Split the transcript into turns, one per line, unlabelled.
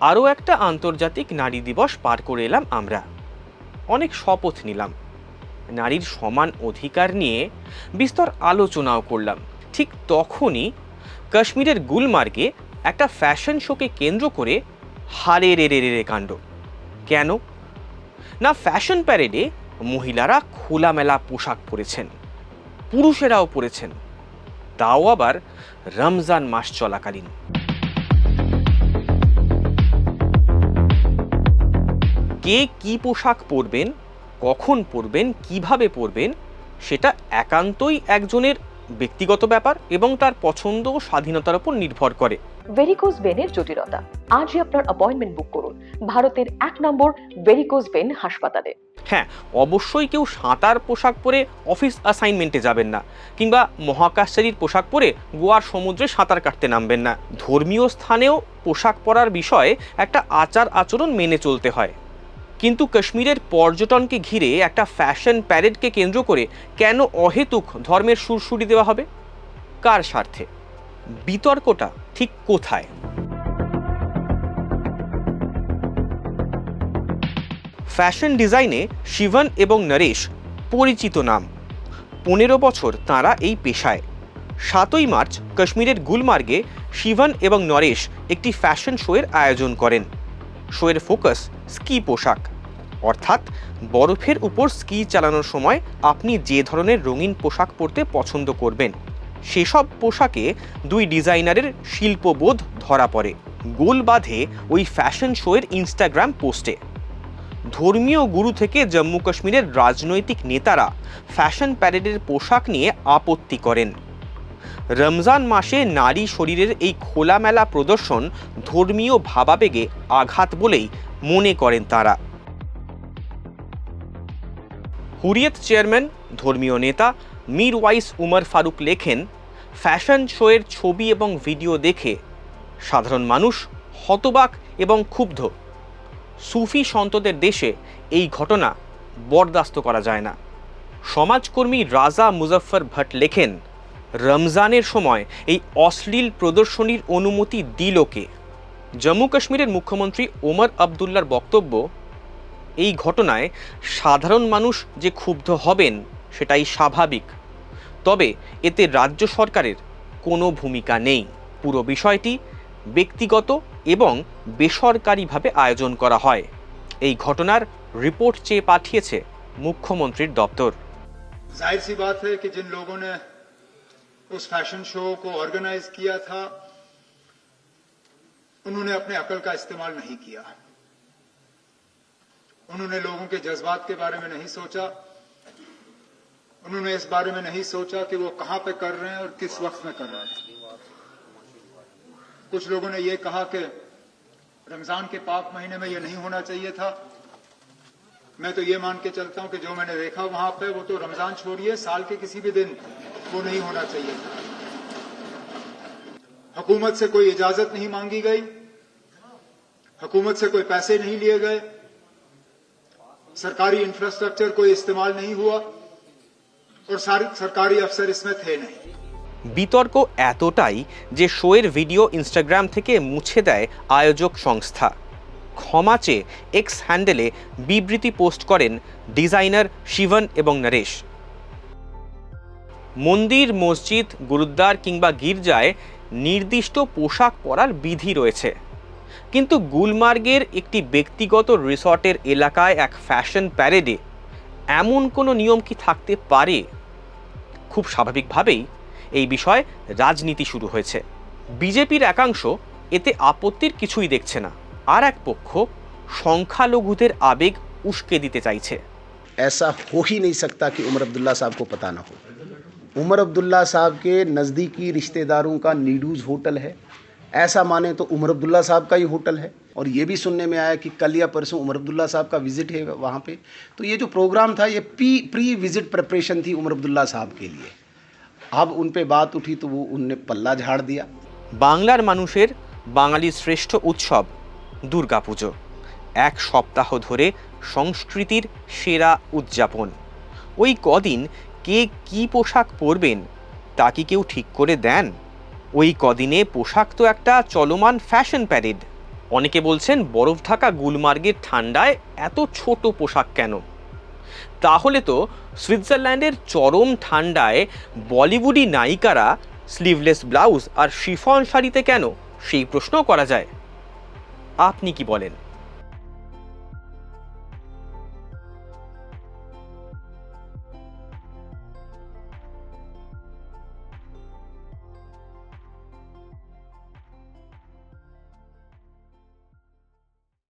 আরও একটা আন্তর্জাতিক নারী দিবস পার করে এলাম আমরা। অনেক শপথ নিলাম। নারীর সমান অধিকার নিয়ে বিস্তর আলোচনাও করলাম। ঠিক তখনই কাশ্মীরের গুলমার্গে একটা ফ্যাশন শোকে কেন্দ্র করে হারে রে রে রে কাণ্ড। কেন? না, ফ্যাশন প্যারেডে মহিলারা খোলামেলা পোশাক পরেছেন, পুরুষেরাও পরেছেন। তাও আবার রমজান মাস চলাকালীন। কে কি পোশাক পরবেন কখন পরবেন কীভাবে পরবেন সেটা একান্তই একজনের ব্যক্তিগত ব্যাপার এবং তার পছন্দ ও স্বাধীনতার উপর নির্ভর করে।
ভেরিকোজ ভেনের জটিলতা। আজই আপনার অ্যাপয়েন্টমেন্ট বুক করুন। ভারতের এক নম্বর ভেরিকোজ ভেন হাসপাতালে।
হ্যাঁ অবশ্যই কেউ সাঁতার পোশাক পরে অফিস অ্যাসাইনমেন্টে যাবেন না কিংবা মহাকাশচারীর পোশাক পরে গোয়ার সমুদ্রে সাঁতার কাটতে নামবেন না। ধর্মীয় স্থানেও পোশাক পরার বিষয়ে একটা আচার আচরণ মেনে চলতে হয়। কিন্তু কাশ্মীরের পর্যটনকে ঘিরে একটা ফ্যাশন প্যারেডকে কেন্দ্র করে কেন অহেতুক ধর্মের সুরসুরি দেওয়া হবে? কার স্বার্থে? বিতর্কটা ঠিক কোথায়? ফ্যাশন ডিজাইনে শিবন এবং নরেশ পরিচিত নাম। পনেরো বছর তারা এই পেশায়। সাতই মার্চ কাশ্মীরের গুলমার্গে শিবন এবং নরেশ একটি ফ্যাশন শোয়ের আয়োজন করেন। শোয়ের ফোকাস স্কি পোশাক। অর্থাৎ বরফের উপর স্কি চালানোর সময় আপনি যে ধরনের রঙিন পোশাক পরতে পছন্দ করবেন, সেসব পোশাকে দুই ডিজাইনারের শিল্পবোধ ধরা পড়ে। গোল বাঁধে ওই ফ্যাশন শোয়ের ইনস্টাগ্রাম পোস্টে। ধর্মীয় গুরু থেকে জম্মু কাশ্মীরের রাজনৈতিক নেতারা ফ্যাশন প্যারেডের পোশাক নিয়ে আপত্তি করেন। রমজান মাসে নারী শরীরের এই খোলামেলা প্রদর্শন ধর্মীয় ভাবাবেগে আঘাত বলেই মনে করেন তারা। হুরিয়ত চেয়ারম্যান, ধর্মীয় নেতা মীর ওয়াইস উমর ফারুক লেখেন, ফ্যাশন শোয়ের ছবি এবং ভিডিও দেখে সাধারণ মানুষ হতবাক এবং ক্ষুব্ধ। সুফি সন্তদের দেশে এই ঘটনা বরদাস্ত করা যায় না। সমাজকর্মী রাজা মুজফ্ফর ভট্ট লেখেন রমজানের সময় এই অশ্লীল প্রদর্শনীর অনুমতি দিল কে জম্মু কাশ্মীরের মুখ্যমন্ত্রী ওমর আবদুল্লার বক্তব্য এই ঘটনায় সাধারণ মানুষ যে ক্ষুব্ধ হবেন সেটাই স্বাভাবিক তবে এতে রাজ্য সরকারের কোনো ভূমিকা নেই পুরো বিষয়টি ব্যক্তিগত এবং বেসরকারিভাবে আয়োজন করা হয় এই ঘটনার রিপোর্ট চেয়ে পাঠিয়েছে মুখ্যমন্ত্রীর দপ্তর
जाहिर सी बात है कि जिन लोगों ने उस फ़ैशन शो को ऑर्गेनाइज किया था। उन्होंने अपने अकल का इस्तेमाल नहीं किया। उन्होंने लोगों के जज्बात के बारे में नहीं सोचा। उन्होंने इस बारे में नहीं सोचा कि वो कहाँ पे कर रहे हैं और किस वक्त में कर रहे हैं। कुछ लोगों ने ये कहा कि रमज़ान के पाक महीने में ये नहीं होना चाहिए था। मैं तो ये मान के चलता हूं कि जो मैंने देखा वहां पे वो तो रमजान छोड़िए साल के किसी भी दिन वो नहीं होना चाहिए था हुकूमत से कोई इजाजत नहीं मांगी गई हुकूमत से कोई पैसे नहीं लिए गए सरकारी इंफ्रास्ट्रक्चर कोई इस्तेमाल नहीं हुआ और सारे सरकारी अफसर इसमें थे नहीं
বিতর্ক এতটাই যে শোয়ের ভিডিও ইনস্টাগ্রাম থেকে মুছে দেয় আয়োজক সংস্থা ক্ষমা চেয়ে এক্স হ্যান্ডেলে বিবৃতি পোস্ট করেন ডিজাইনার শিবন এবং নরেশ। মন্দির, মসজিদ, গুরুদ্বার কিংবা গির্জায় নির্দিষ্ট পোশাক পরার বিধি রয়েছে। কিন্তু গুলমার্গের একটি ব্যক্তিগত রিসর্টের এলাকায় এক ফ্যাশন প্যারেডে এমন কোনো নিয়ম কি থাকতে পারে? খুব স্বাভাবিকভাবেই এই বিষয়ে রাজনীতি শুরু হয়েছে। বিজেপির একাংশ এতে আপত্তির কিছুই দেখছে না। আর এক পক্ষ সংখ্যালঘুদের আবেগ উস্কে দিতে চাইছে
ऐसा हो ही नहीं सकता कि उमर अब्दुल्ला साहब को पता ना हो उमर अब्दुल्ला साहब के नज़दीकी रिश्तेदारों का नीडूज होटल है ऐसा माने तो उमर अब्दुल्ला साहब का ही होटल है और ये भी सुनने में आया कि कल या परसों उमर अब्दुल्ला साहब का विज़िट है वहाँ पे तो ये जो प्रोग्राम था ये प्री प्री विज़िट प्रिपरेशन थी उमर अब्दुल्ला साहब के लिए अब उन पे बात उठी तो वो उनने पल्ला झाड़ दिया
বাংলার মানুষের বাঙালির শ্রেষ্ঠ উৎসব দুর্গাপুজো, এক সপ্তাহ ধরে সংস্কৃতির সেরা উদযাপন। ওই কদিন কে কি পোশাক পরবেন, তা কি কেউ ঠিক করে দেন? ওই কদিনে পোশাক তো একটা চলমান ফ্যাশন প্যারেড। অনেকে বলছেন বরফ ঢাকা গুলমার্গের ঠান্ডায় এত ছোট পোশাক কেন? তাহলে তো সুইজারল্যান্ডের চরম ঠান্ডায় বলিউডি নায়িকারা স্লিভলেস ব্লাউজ আর শিফন শাড়িতে কেন? সেই প্রশ্নও করা যায়। আপনি কি বলেন?